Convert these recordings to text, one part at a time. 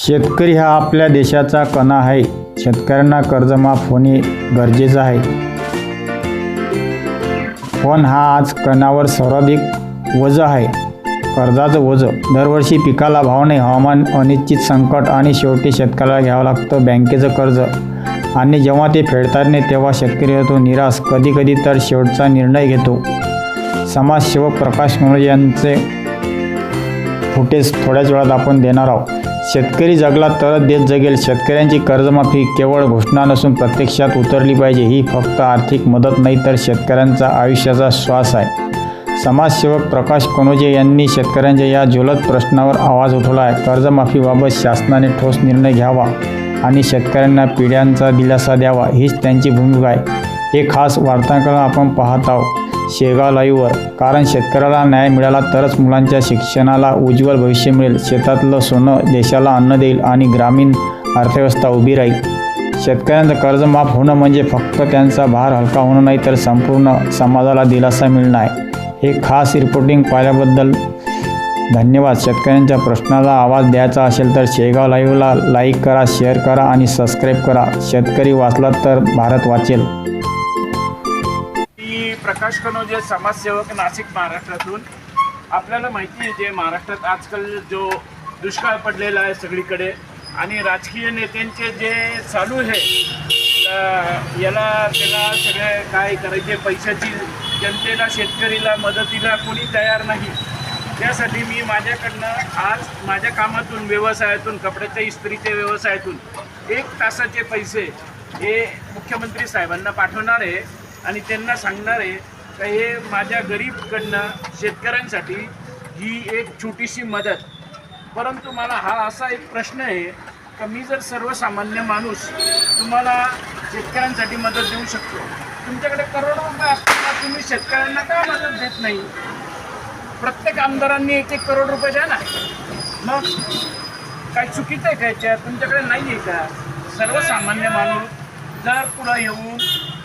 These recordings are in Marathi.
शेतकरी हा आपल्या देशाचा कणा आहे. शेतकऱ्यांना कर्जमाफ होणे गरजेचं आहे. पण हा आज कणावर सर्वाधिक वजं आहे. कर्जाचं वजं दरवर्षी पिकाला भाव नाही. हवामान अनिश्चित संकट आणि शेवटी शेतकऱ्याला घ्यावं लागतं बँकेचं कर्ज. आणि जेव्हा ते फेडतात नाही तेव्हा शेतकरी होतो निराश. कधीकधी तर शेवटचा निर्णय घेतो. समाजसेवक प्रकाश मुळे यांचे फुटेज थोड्याच वेळात आपण देणार आहोत. शेतकरी जगला तरच देश जगेल. शेतकऱ्यांची कर्जमाफी केवळ घोषणा नसून प्रत्यक्षात उतरली पाहिजे. ही फक्त आर्थिक मदत नाही तर शेतकऱ्यांचा आयुष्याचा श्वास आहे. समाजसेवक प्रकाश कनोजे यांनी शेतकऱ्यांच्या या ज्वलत प्रश्नावर आवाज उठवला आहे कर्जमाफीबाबत शासनाने ठोस निर्णय घ्यावा आणि शेतकऱ्यांना पिढ्यांचा दिलासा द्यावा. हीच त्यांची भूमिका आहे. हे खास वार्तांकन आपण पाहत आहोत. शेगाव लाईव्हवर कारण शेतकऱ्याला न्याय मिळाला तरच मुलांच्या शिक्षणाला उज्ज्वल भविष्य मिळेल. शेतातलं सोनं देशाला अन्न देईल आणि ग्रामीण अर्थव्यवस्था उभी राहील. शेतकऱ्यांचं कर्ज माफ होणं म्हणजे फक्त त्यांचा भार हलका होणं नाही तर संपूर्ण समाजाला दिलासा मिळणं आहे. हे खास रिपोर्टिंग पाहिल्याबद्दल धन्यवाद. शेतकऱ्यांच्या प्रश्नाला आवाज द्यायचा असेल तर शेगाव लाईव्हला लाईक करा शेअर करा आणि सबस्क्राईब करा. शेतकरी वाचला तर भारत वाचेल. प्रकाश कनोजे समाजसेवक नाशिक महाराष्ट्रातून. आपल्याला माहिती आहे जे महाराष्ट्रात आजकाल जो दुष्काळ पडलेला आहे सगळीकडे आणि राजकीय नेत्यांचे जे चालू आहे याला त्याला सगळे काय करायचे पैशाची जनतेला शेतकरीला मदतीला कोणी तयार नाही. त्यासाठी मी माझ्याकडनं आज माझ्या कामातून व्यवसायातून कपड्याच्या इस्त्रीच्या व्यवसायातून एक तासाचे पैसे हे मुख्यमंत्री साहेबांना पाठवणार आहे. आणि त्यांना सांगणार आहे का हे माझ्या गरीबकडनं शेतकऱ्यांसाठी ही एक छोटीशी मदत. परंतु मला हा असा एक प्रश्न आहे का मी जर सर्वसामान्य माणूस तुम्हाला शेतकऱ्यांसाठी मदत देऊ शकतो. तुमच्याकडे करोडो रुपये असताना तुम्ही शेतकऱ्यांना का मदत देत नाही? प्रत्येक आमदारांनी एक एक करोड रुपये द्या ना. मग काय चुकीचं आहे का याच्यात? तुमच्याकडे नाही आहे का? सर्वसामान्य माणूस जर पुढं येऊन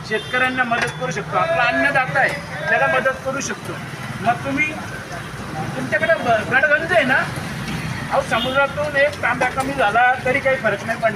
शेतकऱ्यांना मदत करू शकतो. आपला अन्नदाता आहे त्याला मदत करू शकतो. मग तुम्ही तुमच्याकडे गडगंज आहे ना? अहो समुद्रातून एक तांब्या कमी झाला तरी काही फरक नाही पडला